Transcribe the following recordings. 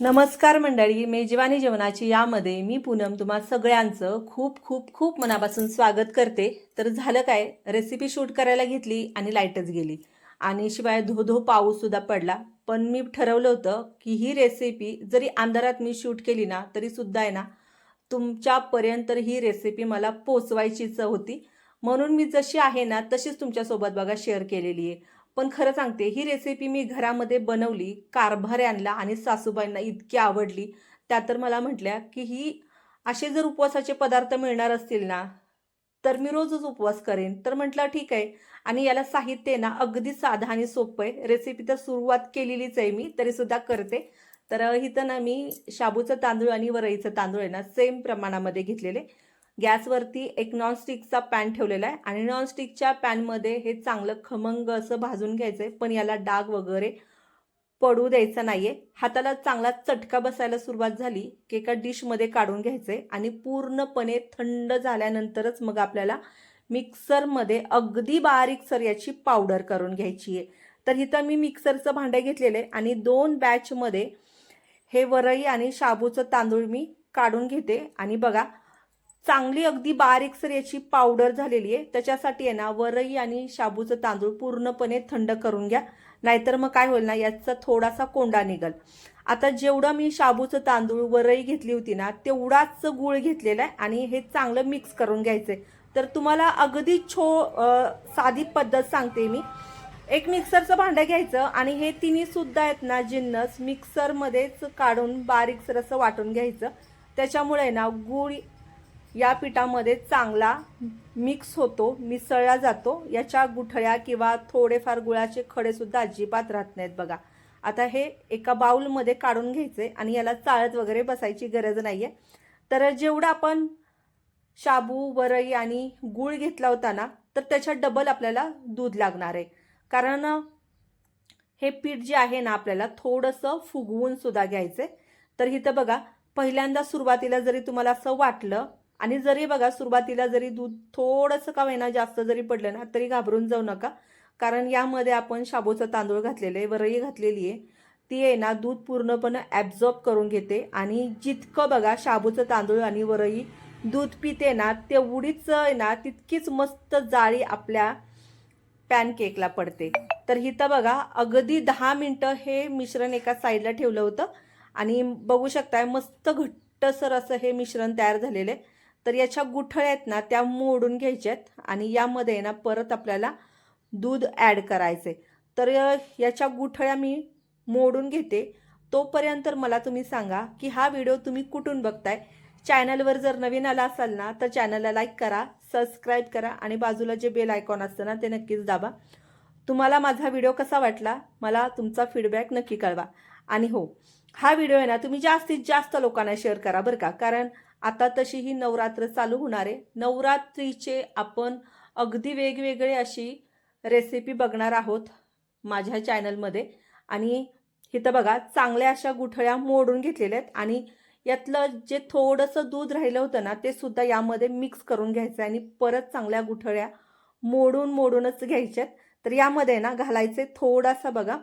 नमस्कार मंडळी मेजवानी जेवणाची यामध्ये मी पूनम तुम्हा सगळ्यांचं खूप खूप खूप मनापासून स्वागत करते. तर झालं काय? रेसिपी शूट करायला घेतली आणि लाईटच गेली. आणि शिवाय धो धो पाऊससुद्धा पडला. पण मी ठरवलं होतं की ही रेसिपी जरी अंधारात मी शूट केली ना तरीसुद्धा आहे ना तुमच्यापर्यंत ही रेसिपी मला पोचवायचीच होती. म्हणून मी जशी आहे ना तशीच तुमच्यासोबत बघा शेअर केलेली आहे. पण खरं सांगते ही रेसिपी मी घरामध्ये बनवली कारभाऱ्यांना आणि सासूबाईंना इतकी आवडली. त्या तर मला म्हटल्या की ही असे जर उपवासाचे पदार्थ मिळणार असतील ना तर मी रोजच उपवास करेन. तर म्हटलं ठीक आहे. आणि याला साहित्य आहे ना अगदी साधा आणि सोपं आहे. रेसिपी तर सुरुवात केलेलीच आहे मी तरीसुद्धा करते. तर इथं ना मी शाबूचं तांदूळ आणि वरईचं तांदूळ आहे ना सेम प्रमाणामध्ये घेतलेले. गॅसवरती एक नॉनस्टिकचा पॅन ठेवलेला आहे. आणि नॉनस्टिकच्या पॅनमध्ये हे चांगलं खमंग असं भाजून घ्यायचं आहे पण याला डाग वगैरे पडू द्यायचा नाही आहे हाताला चांगला चटका बसायला सुरुवात झाली की एका डिशमध्ये काढून घ्यायचं आहे आणि पूर्णपणे थंड झाल्यानंतरच मग आपल्याला मिक्सरमध्ये अगदी बारीक सर याची पावडर करून घ्यायची आहे. तर इथं मी मिक्सरचं भांडं घेतलेलं आहे आणि दोन बॅचमध्ये हे वरई आणि शाबूचं तांदूळ मी काढून घेते. आणि बघा चांगली अगदी बारीकसर याची पावडर झालेली आहे. त्याच्यासाठी आहे ना वरई आणि शाबूचं तांदूळ पूर्णपणे थंड करून घ्या. नाहीतर मग काय होईल ना याचा थोडासा कोंडा निघल. आता जेवढं मी शाबूचं तांदूळ वरई घेतली होती ना तेवढाच गूळ घेतलेला आहे आणि हे चांगलं मिक्स करून घ्यायचं आहे तर तुम्हाला अगदी छो साधी पद्धत सांगते मी. एक मिक्सरचं भांडं घ्यायचं आणि हे तिन्ही सुद्धा आहेत ना जिन्नस मिक्सरमध्येच काढून बारीकसर असं वाटून घ्यायचं. त्याच्यामुळे ना गूळ या पिठामध्ये चांगला मिक्स होतो मिसळला जातो. याच्या गुठळ्या किंवा थोडेफार गुळाचे खडेसुद्धा अजिबात राहत नाहीत बघा. आता हे एका बाऊलमध्ये काढून घ्यायचे आणि याला चाळत वगैरे बसायची गरज नाही आहे तर जेवढं आपण शाबू वरई आणि गूळ घेतला होता ना तर त्याच्या डबल आपल्याला दूध लागणार आहे. कारण हे पीठ जे आहे ना आपल्याला थोडंसं फुगवून सुद्धा घ्यायचं तर इथं बघा पहिल्यांदा सुरुवातीला जरी तुम्हाला असं वाटलं आणि जरी बघा सुरुवातीला जरी दूध थोडंसं का होईना जास्त जरी पडलं ना तरी घाबरून जाऊ नका. कारण यामध्ये आपण शाबूचं तांदूळ घातलेलं आहे वरई घातलेली आहे. ती आहे ना दूध पूर्णपणे ॲब्झॉर्ब करून घेते. आणि जितकं बघा शाबूचं तांदूळ आणि वरई दूध पिते ना तेवढीच आहे ना तितकीच मस्त जाळी आपल्या पॅनकेकला पडते. तर इथं बघा अगदी दहा मिनटं हे मिश्रण एका साईडला ठेवलं होतं. आणि बघू शकताय मस्त घट्टसर असं हे मिश्रण तयार झालेलं आहे. तर याच्या गुठळ्या आहेत ना त्या मोडून घ्यायच्यात आणि यामध्ये ना परत आपल्याला दूध ॲड करायचे तर याच्या गुठळ्या मी मोडून घेते. तोपर्यंत मला तुम्ही सांगा की हा व्हिडिओ तुम्ही कुठून बघताय? चॅनलवर जर नवीन आला असाल ना तर चॅनलला लाईक करा सबस्क्राईब करा आणि बाजूला जे बेल आयकॉन असतं ना ते नक्कीच दाबा. तुम्हाला माझा व्हिडिओ कसा वाटला? मला तुमचा फीडबॅक नक्की कळवा. आणि हो हा व्हिडिओ आहे ना तुम्ही जास्तीत जास्त लोकांना शेअर करा बरं का. कारण आता तशी ही नवरात्र चालू होणार आहे. नवरात्रीचे आपण अगदी वेगवेगळे अशी रेसिपी बघणार आहोत माझ्या चॅनलमध्ये आणि इथं बघा चांगल्या अशा गुठळ्या मोडून घेतलेल्या आहेत. आणि यातलं जे थोडंसं दूध राहिलं होतं ना ते सुद्धा यामध्ये मिक्स करून घ्यायचं आहे आणि परत चांगल्या गुठळ्या मोडून मोडूनच घ्यायच्यात. तर यामध्ये ना घालायचे थोडासा बघा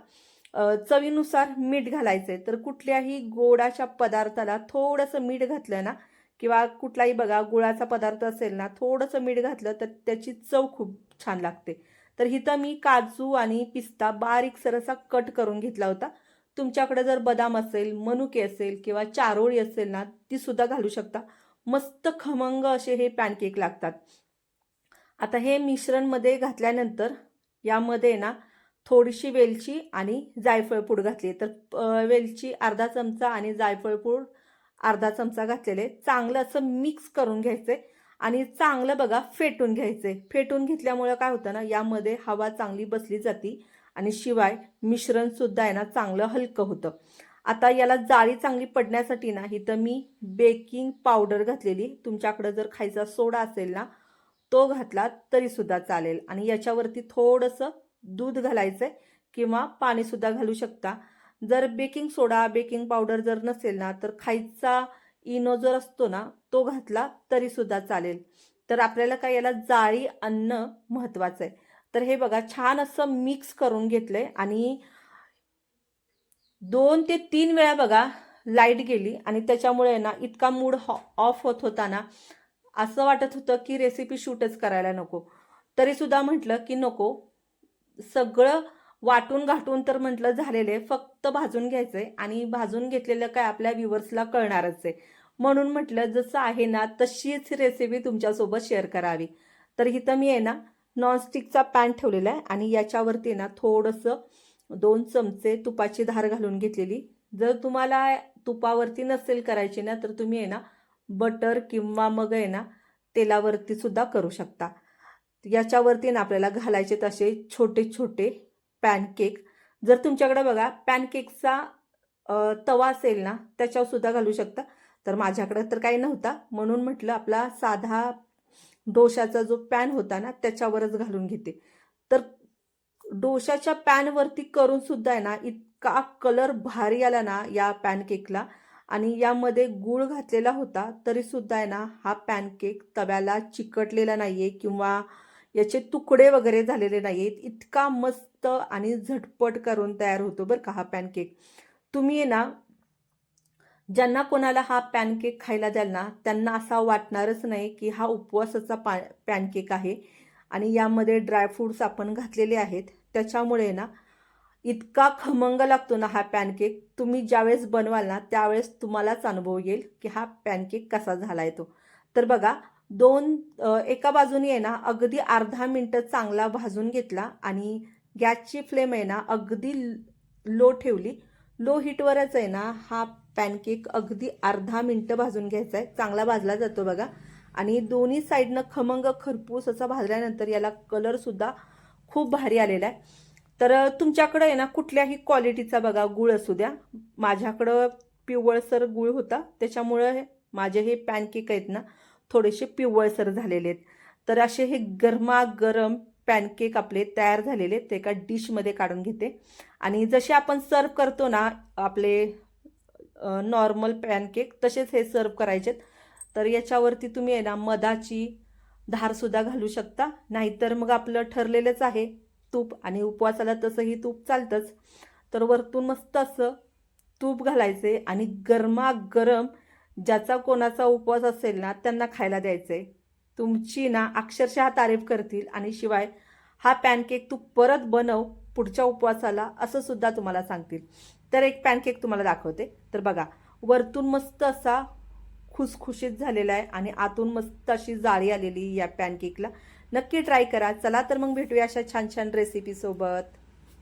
चवीनुसार मीठ घालायचे तर कुठल्याही गोडाच्या पदार्थाला थोडंसं मीठ घातलं ना किंवा कुठलाही बघा गुळाचा पदार्थ असेल ना थोडंसं मीठ घातलं तर त्याची चव खूप छान लागते. तर इथं मी काजू आणि पिस्ता बारीक सरसा कट करून घेतला होता. तुमच्याकडे जर बदाम असेल मनुके असेल किंवा चारोळी असेल ना ती सुद्धा घालू शकता. मस्त खमंग असे हे पॅनकेक लागतात. आता हे मिश्रणमध्ये घातल्यानंतर यामध्ये ना थोडीशी वेलची आणि जायफळ पूड घातली. तर वेलची अर्धा चमचा आणि जायफळ पूड अर्धा चमचा घातलेले. चांगलं असं मिक्स करून घ्यायचे आणि चांगलं बघा फेटून घ्यायचे. फेटून घेतल्यामुळं काय होतं ना यामध्ये हवा चांगली बसली जाती आणि शिवाय मिश्रण सुद्धा आहे ना चांगलं हलकं होतं. आता याला जाळी चांगली पडण्यासाठी ना इथं मी बेकिंग पावडर घातलेली. तुमच्याकडं जर खायचा सोडा असेल ना तो घातला तरी सुद्धा चालेल. आणि याच्यावरती थोडंसं दूध घालायचंय किंवा पाणीसुद्धा घालू शकता. जर बेकिंग सोडा बेकिंग पावडर जर नसेल ना तर खायचा इनो जर असतो ना तो घातला तरी सुद्धा चालेल. तर आपल्याला काय याला जाळी अन्न महत्वाचं आहे. तर हे बघा छान असं मिक्स करून घेतलंय आणि दोन ते तीन वेळा बघा लाइट गेली आणि त्याच्यामुळे ना इतका मूड ऑफ होत होता ना असं वाटत होतं की रेसिपी शूटच करायला नको. तरीसुद्धा म्हटलं की नको सगळं वाटून घाटून तर म्हटलं झालेलं आहे. फक्त भाजून घ्यायचं आहे आणि भाजून घेतलेलं काय आपल्या व्ह्युअर्सला कळणारच आहे. म्हणून म्हटलं जसं आहे ना तशीच रेसिपी तुमच्यासोबत शेअर करावी. तर इथं मी आहे ना नॉनस्टिकचा पॅन ठेवलेला आहे आणि याच्यावरती ना थोडंसं दोन चमचे तुपाची धार घालून घेतलेली. जर तुम्हाला तुपावरती नसेल करायची ना तर तुम्ही आहे ना बटर किंवा मग आहे ना तेलावरती सुद्धा करू शकता. याच्यावरती ना आपल्याला घालायचे तसे छोटे छोटे पॅनकेक. जर तुमच्याकडे बघा पॅनकेकचा तवा असेल ना त्याच्यावर सुद्धा घालू शकता. तर माझ्याकडे तर काही नव्हता. म्हणून म्हटलं आपला साधा डोशाचा जो पॅन होता ना त्याच्यावरच घालून घेते. तर डोशाच्या पॅनवरती करून सुद्धा आहे ना इतका कलर भारी आला ना या पॅनकेकला. आणि यामध्ये गूळ घातलेला होता तरी सुद्धा आहे ना हा पॅनकेक तव्याला चिकटलेला नाहीये किंवा याचे तुकडे वगैरे झालेले नाही आहेत इतका मस्त आणि झटपट करून तयार होतो बरं का हा पॅनकेक. तुम्ही आहे ना ज्यांना कोणाला हा पॅनकेक खायला द्याल ना त्यांना असा वाटणारच नाही की हा उपवासाचा पा पॅनकेक आहे. आणि यामध्ये ड्रायफ्रूट्स आपण घातलेले आहेत. त्याच्यामुळे ना इतका खमंग लागतो ना हा पॅनकेक. तुम्ही ज्यावेळेस बनवाल ना त्यावेळेस तुम्हालाच अनुभव येईल की हा पॅनकेक कसा झाला आहे तो. तर बघा दोन एका बाजूने आहे ना अगदी अर्धा मिनटं चांगला भाजून घेतला आणि गॅसची फ्लेम आहे ना अगदी लो ठेवली. लो हीटवरच आहे ना हा पॅनकेक अगदी अर्धा मिनटं भाजून घ्यायचा आहे चांगला भाजला जातो बघा. आणि दोन्ही साईडनं खमंग खरपूस असा भाजल्यानंतर याला कलरसुद्धा खूप भारी आलेला आहे तर तुमच्याकडं आहे ना कुठल्याही क्वालिटीचा बघा गुळ असू द्या. माझ्याकडं पिवळसर गुळ होता. त्याच्यामुळं माझे हे पॅनकेक आहेत ना थोडेसे पिवळसर झालेले आहेत. तर असे हे गरमागरम पॅनकेक आपले तयार झालेले आहेत. ते एका डिशमध्ये काढून घेते. आणि जसे आपण सर्व करतो ना आपले नॉर्मल पॅनकेक तसेच हे सर्व करायचेत तर याच्यावरती तुम्ही आहे ना मधाची धारसुद्धा घालू शकता. नाहीतर मग आपलं ठरलेलंच आहे तूप आणि उपवासाला तसंही तूप चालतंच. तर वरतून मस्त असं तूप घालायचे आणि गरमागरम ज्याचा कोणाचा उपवास असेल ना त्यांना खायला द्यायचं आहे तुमची ना अक्षरशः तारीफ करतील आणि शिवाय हा पॅनकेक तू परत बनव पुढच्या उपवासाला असं सुद्धा तुम्हाला सांगतील. तर एक पॅनकेक तुम्हाला दाखवते. तर बघा वरतून मस्त असा खुसखुशीत झालेला आहे आणि आतून मस्त अशी जाळी आलेली या पॅनकेकला. नक्की ट्राय करा. चला तर मग भेटूया अशा छान छान रेसिपीसोबत